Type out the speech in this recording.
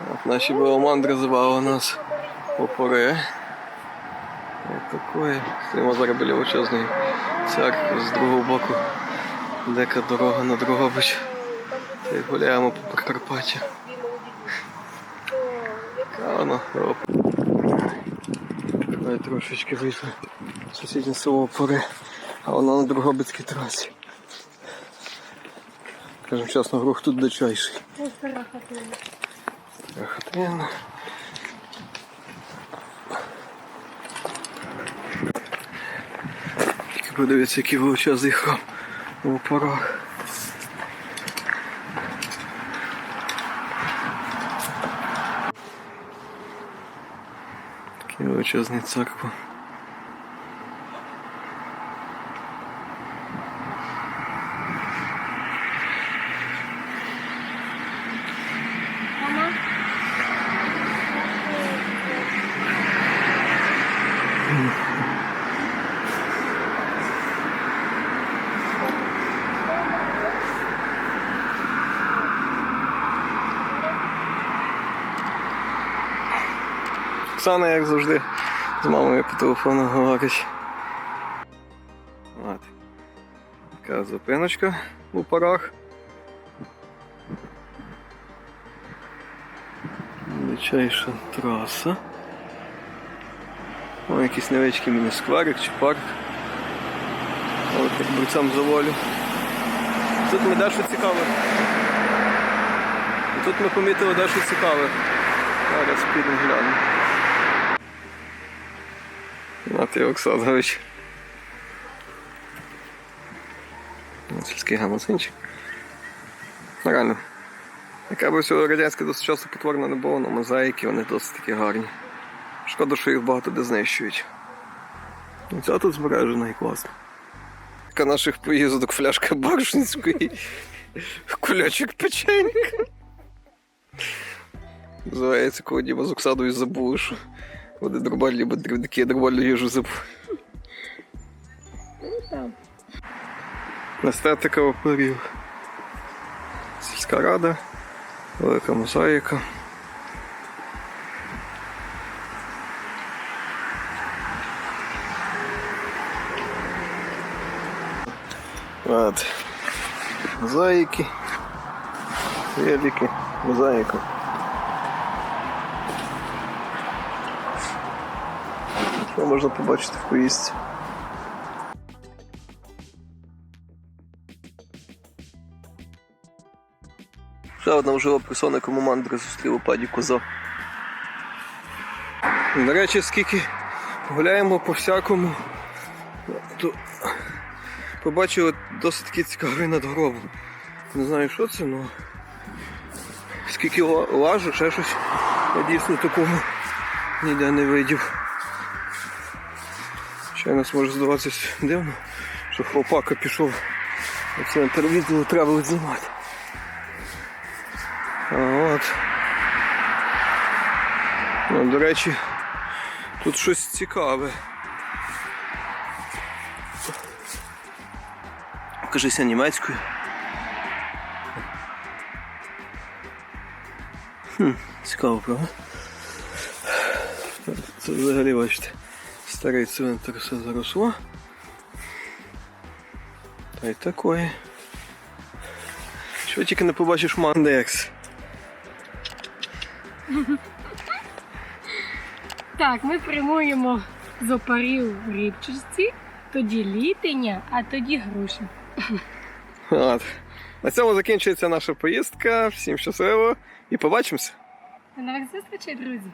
От наші беломандри звали нас опори. Ось такої. Стоїмо зараз біля величезної церкви з другого боку. Дека дорога на Дрогобич. Та й гуляємо по Прикарпаттю. А воно. Давай трошечки вийшли. Сусіднє село опори. А воно на Дрогобицькій трасі. Скажем чесно, рух тут дичайший. Хатина. Подивіться, який величезний храм у опорах. Такий величезний церква. Оксана, як завжди, з мамою по телефону говорить. От. Така зупиночка у парах. Величайша траса. О, якийсь невеличкий міні-скверик чи парк. От як бойцям за волю. Тут ми дещо цікаве. Тут ми помітили дещо цікаве. Зараз підемо глянемо. Матвій Оксанович. Сільський гамазинчик. Ну, Реально. Яка би всього радянське досить часто потворено не було, але мозаїки вони досить такі гарні. Шкода, що їх багато де знищують. Ну, Ця тут збережена і класно. Така наших поїздок фляжка Баршинської. Кульочок печенька. Називається, коли Діма з Оксаною забули, що вони нормальні я нормальну їжу забув. Естетика оперів. Сільська рада, велика мозаїка. От. Мозаїки. Велики. Мозаїка. Що можна побачити в поїздці? Ще одна вжива персона, яку мандри зустрів у паді коза. До речі, скільки гуляємо по всякому, то побачив досить такий цікавий надгроб. Не знаю, що це, але скільки лажу, ще щось я дійсно такого ніде не видів. Ще нас може здаватися дивно, що хлопака пішов у центр відділу треба знімати. А от. Ну, до речі, тут щось цікаве. Покажися німецькою. Хм, цікаво, правда? Це взагалі бачите. Старий цвинтар все заросло. Та й такої. Що тільки не побачиш Мандекс. Так, ми прямуємо з опарів в Рібчичці, тоді літення, а тоді груші. От. На цьому закінчується наша поїздка. Всім щасливо і побачимося! До нових зустрічей, друзі!